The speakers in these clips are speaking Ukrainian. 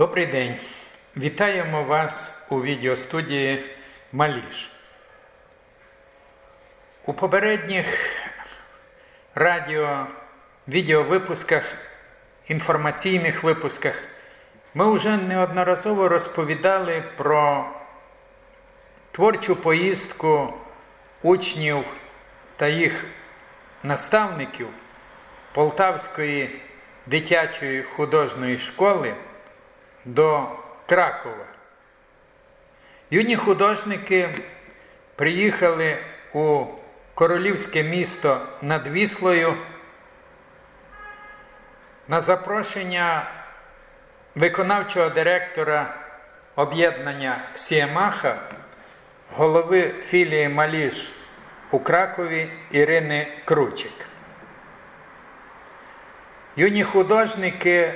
Добрий день. Вітаємо вас у відеостудії Маліш. У попередніх радіо, відеовипусках, інформаційних випусках ми вже неодноразово розповідали про творчу поїздку учнів та їх наставників Полтавської дитячої художньої школи до Кракова. Юні художники приїхали у королівське місто над Віслою на запрошення виконавчого директора об'єднання Сіємаха, голови філії Маліш у Кракові Ірини Кручик. Юні художники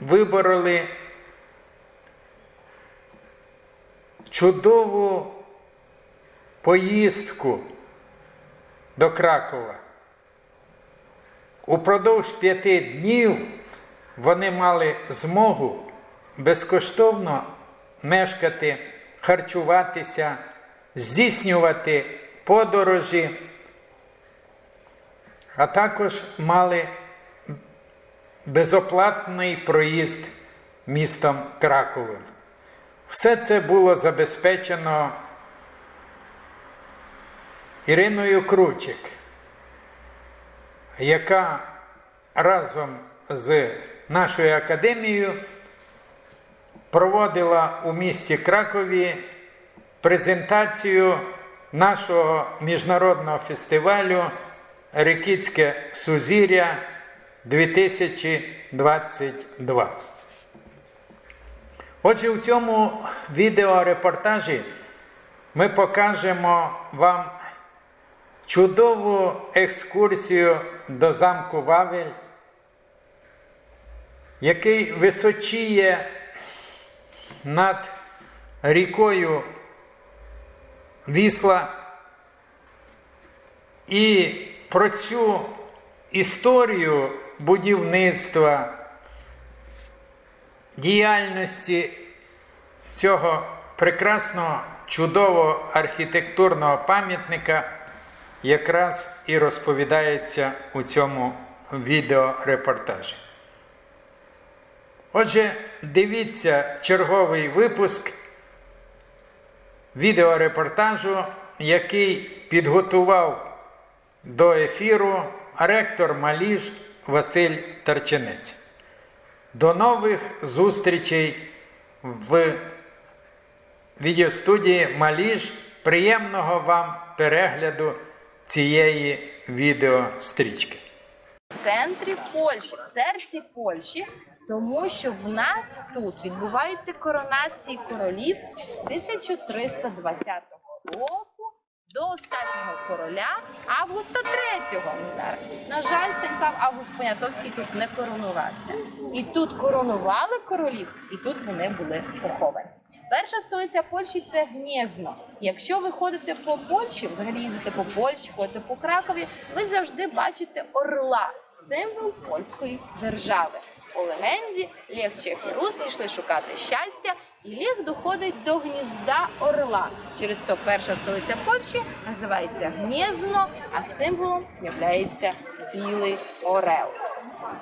вибороли чудову поїздку до Кракова. Упродовж п'яти днів вони мали змогу безкоштовно мешкати, харчуватися, здійснювати подорожі, а також мали безоплатний проїзд містом Краковим. Все це було забезпечено Іриною Кручик, яка разом з нашою академією проводила у місті Кракові презентацію нашого міжнародного фестивалю Рекітське Сузір'я 2022. Отже, у цьому відеорепортажі ми покажемо вам чудову екскурсію до замку Вавель, який височіє над рікою Вісла. І про цю історію будівництва діяльності цього прекрасного чудового архітектурного пам'ятника якраз і розповідається у цьому відеорепортажі. Отже, дивіться черговий випуск відеорепортажу, який підготував до ефіру ректор Маліж Василь Тарченець. До нових зустрічей в відеостудії Маліж. Приємного вам перегляду цієї відеострічки. в центрі Польщі, в серці Польщі, тому що в нас тут відбуваються коронації королів з 1320 року до останнього короля Августа III. На жаль, Станіслав Август Понятовський тут не коронувався. І тут коронували королів, і тут вони були поховані. Перша столиця Польщі це Гнєзно. Якщо ви ходите по Польщі, взагалі їздите по Польщі, ходите по Кракові, ви завжди бачите орла, символ польської держави. У легенді Лєх Чех пішли шукати щастя, і Лєх доходить до гнізда орла. Через то перша столиця Польщі називається Гнєзно, а символом являється білий орел.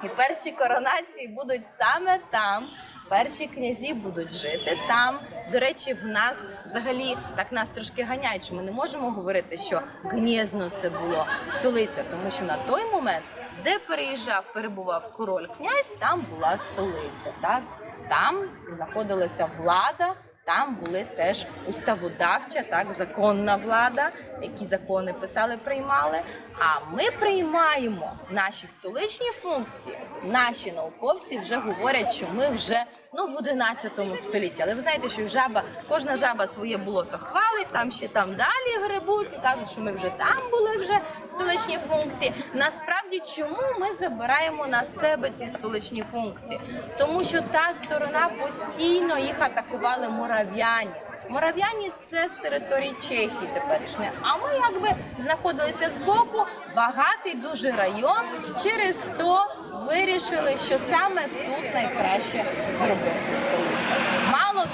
І перші коронації будуть саме там. Перші князі будуть жити там. До речі, в нас взагалі так нас трошки ганяють, що ми не можемо говорити, що Гнєзно це було столиця, тому що на той момент, де переїжджав, перебував король князь, там була столиця. Так там знаходилася влада. Там були теж уставодавча, так законна влада, які закони писали, приймали. А ми приймаємо наші столичні функції. Наші науковці вже говорять, що ми вже ну в 11 столітті. Але ви знаєте, що жаба, кожна жаба своє болото хвалить, там ще там далі грибуть і кажуть, що ми вже там були вже столичні функції. Насправді, чому ми забираємо на себе ці столичні функції? Тому що та сторона постійно їх атакували морав'яні. Морав'яні це з території Чехії теперішньої. А ми якби знаходилися збоку, багатий дуже район. Через то вирішили, що саме тут найкраще зробити столицю.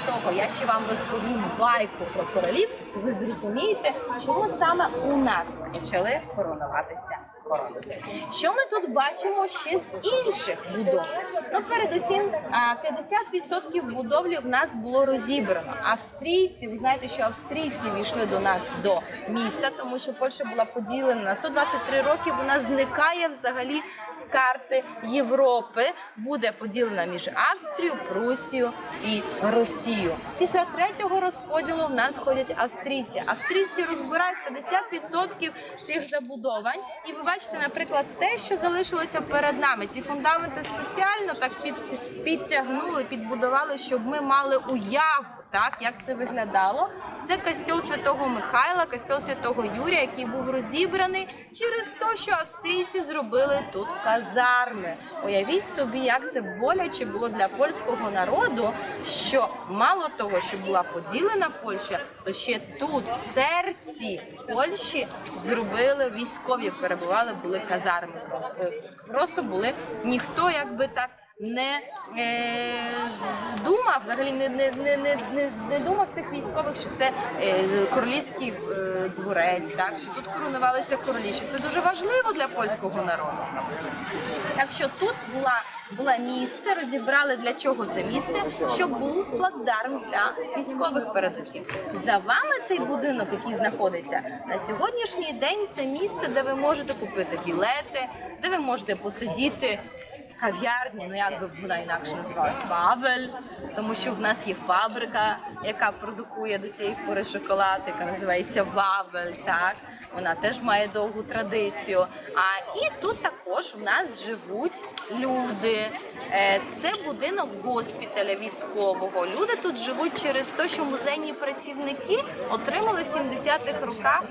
того, я ще вам розповім байку про королів, ви зрозумієте, чому саме у нас почали коронуватися. Що ми тут бачимо ще з інших будов? Ну, передусім, а, 50% будовлі в нас було розібрано. Австрійці, ви знаєте, що австрійці війшли до нас до міста, тому що Польща була поділена на 123 роки. Вона зникає взагалі з карти Європи. Буде поділена між Австрією, Прусією і Росією. Після третього розподілу в нас ходять австрійці. Австрійці розбирають 50% цих забудовань. І ви бачите, наприклад, те, що залишилося перед нами. Ці фундаменти спеціально так під, підтягнули, підбудували, щоб ми мали уяву, так як це виглядало. Це костьол святого Михайла, костьол святого Юрія, який був розібраний через те, що австрійці зробили тут казарми. Уявіть собі, як це боляче було для польського народу, що мало того, що була поділена Польща, то ще тут, в серці Польщі, зробили військові, перебували, були казарми. Е, Просто були ніхто, якби так. Не е, думав взагалі не, не, не, не, не, думав цих військових, що це е, королівський е, дворець, так що тут коронувалися королі, що це дуже важливо для польського народу. Так що тут була була місце, розібрали для чого це місце, щоб був плацдарм для військових передусім. За вами цей будинок, який знаходиться на сьогоднішній день, це місце, де ви можете купити білети, де ви можете посидіти. Кав'ярні, ну як би вона інакше називалась Вавель, тому що в нас є фабрика, яка продукує до цієї пори шоколад, яка називається Вавель. Так вона теж має довгу традицію. А і тут також в нас живуть люди. Е, Це будинок госпіталя військового. Люди тут живуть через те, що музейні працівники отримали в 70-х роках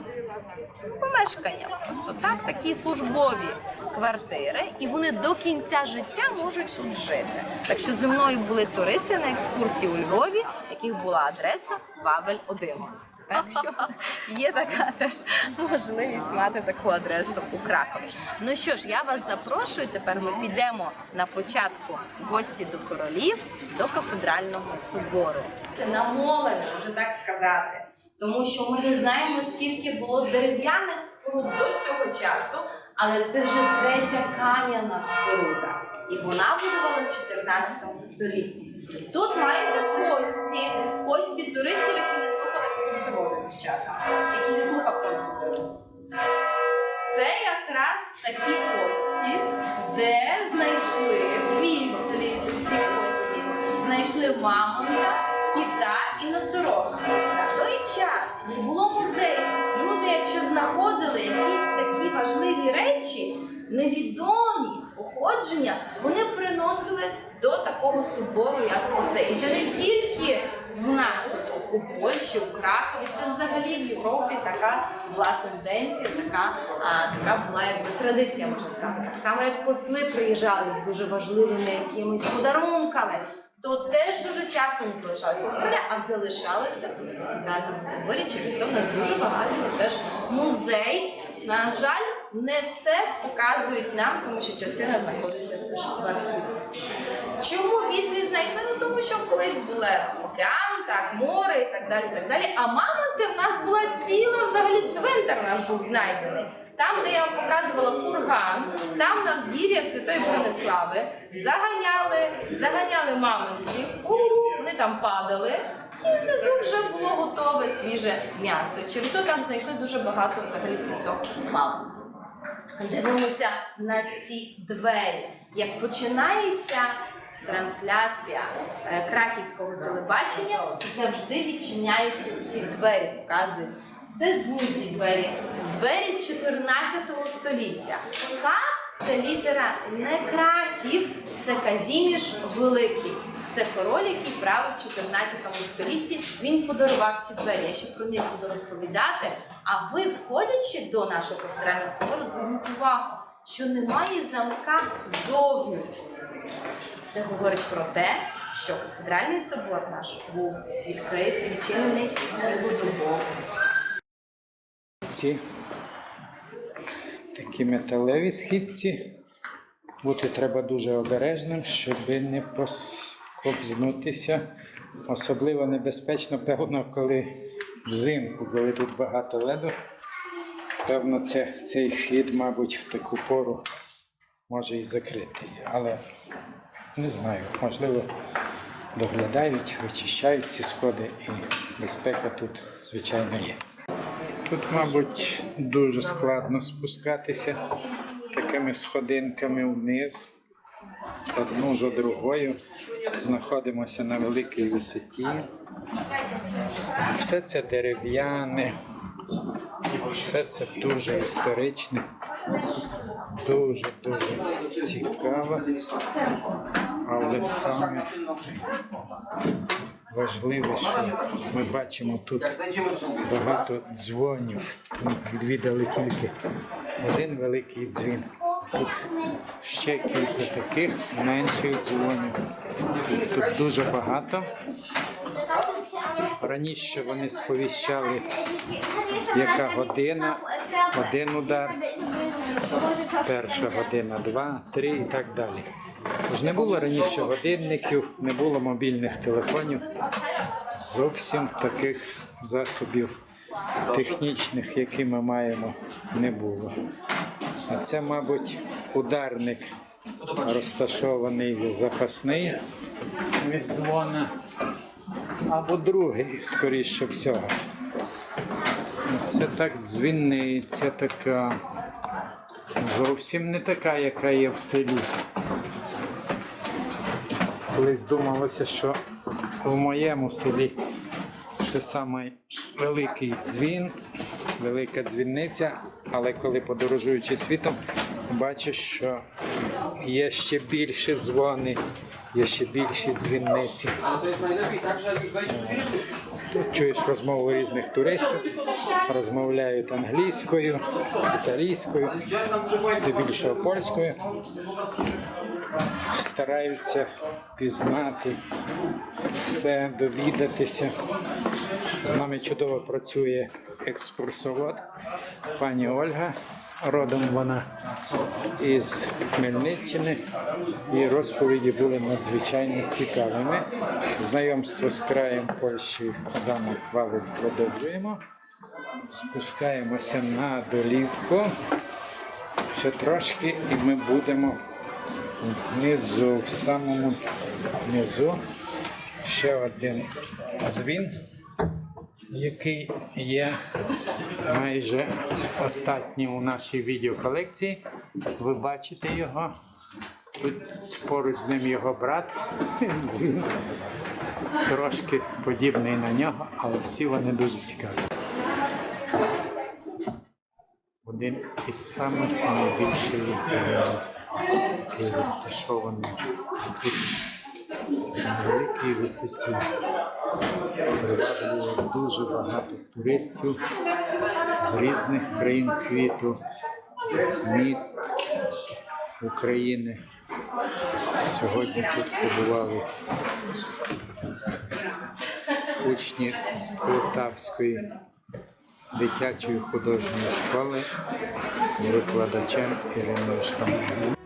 помешкання. Просто так, такі службові квартири, і вони до кінця життя можуть тут жити. Так що зі мною були туристи на екскурсії у Львові, яких була адреса Вавель 1. Так що є така теж можливість мати таку адресу у Кракові. Ну що ж, я вас запрошую. Тепер ми підемо на початку гості до королів до кафедрального собору. Це намолено, вже так сказати. Тому що ми не знаємо, скільки було дерев'яних споруд до цього часу, але це вже третя кам'яна споруда. І вона будувалася в 14 столітті. Тут маєте кості, кості туристів, які не слухали екскурсоводи, дівчата, які зі слухавками. Це якраз такі кості, де знайшли віслі ці кості, знайшли мамонта, кита і носорога. Час не було музеїв. Люди, якщо знаходили якісь такі важливі речі, невідомі походження, вони приносили до такого собору, як оце. І це не тільки в нас у Польщі, у Кракові, це взагалі в Європі така була тенденція, така, а, така була якби традиція, можна сказати. Так само, як посли приїжджали з дуже важливими якимись подарунками. То теж дуже часто не залишалися в Кремлі, а залишалися тут в кафедральному соборі. Через то в нас дуже багато теж музей. На жаль, не все показують нам, тому що частина знаходиться теж в архіві. Чому віслі знайшли? Ну тому що колись були океан, так, море і так далі. так далі. А мамонти в нас була ціла взагалі цвинтар наш був знайдений. Там, де я вам показувала курган, там на взгір'я Святої Бронислави заганяли, заганяли мамонтів, вони там падали, і внизу вже було готове свіже м'ясо. Через то там знайшли дуже багато взагалі кісток мамонтів. Дивимося на ці двері. Як починається трансляція е, краківського телебачення, завжди відчиняються ці двері, показують. Це зміці двері, двері з 14 століття. К це літера не Краків, це Казіміш Великий. Це король, який правив в 14 столітті. Він подарував ці двері. Я ще про них буду розповідати. А ви, входячи до нашого кафедрального собору, зверніть увагу, що немає замка ззовні. Це говорить про те, що кафедральний собор наш був відкритий, відчинений цілодобово. Ці такі металеві східці. Бути треба дуже обережним, щоб не посковзнутися Особливо небезпечно, певно, коли взимку, коли тут багато леду. Певно, це, цей вхід, мабуть, в таку пору може і закритий. Але не знаю, можливо, доглядають, вичищають ці сходи і безпека тут, звичайно, є. Тут, мабуть, дуже складно спускатися такими сходинками вниз, одну за другою. Знаходимося на великій висоті. Все це дерев'яне, все це дуже історичне, дуже-дуже цікаво. Але саме важливо, що ми бачимо тут багато дзвонів. Ми відвідали тільки один великий дзвін. Тут ще кілька таких менших дзвонів. Тут дуже багато. Раніше вони сповіщали, яка година, один удар, перша година, два, три і так далі. Тож не було раніше годинників, не було мобільних телефонів, зовсім таких засобів технічних, які ми маємо, не було. А це, мабуть, ударник розташований запасний від дзвона, або другий, скоріше всього. Це так дзвіниця така. Зовсім не така, яка є в селі. Колись думалося, що в моєму селі це самий великий дзвін, велика дзвінниця, але коли подорожуючи світом, бачиш, що є ще більші дзвони, є ще більші дзвінниці. Чуєш розмову різних туристів, розмовляють англійською, італійською, здебільшого польською. Стараються пізнати все, довідатися. З нами чудово працює екскурсовод пані Ольга. Родом вона із Хмельниччини. Її розповіді були надзвичайно цікавими. Знайомство з краєм Польщі замок Валик продовжуємо. Спускаємося на долівку. Ще трошки, і ми будемо внизу, в самому низу. Ще один дзвін, який є майже останній у нашій відеоколекції. Ви бачите його. Тут поруч з ним його брат. Дзвін трошки подібний на нього, але всі вони дуже цікаві. Один із самих найбільших який розташований тут на великій висоті. Приваблює дуже багато туристів з різних країн світу, міст України. Сьогодні тут побували учні Полтавської дитячої художньої школи з викладачем Іриною Штамбовою.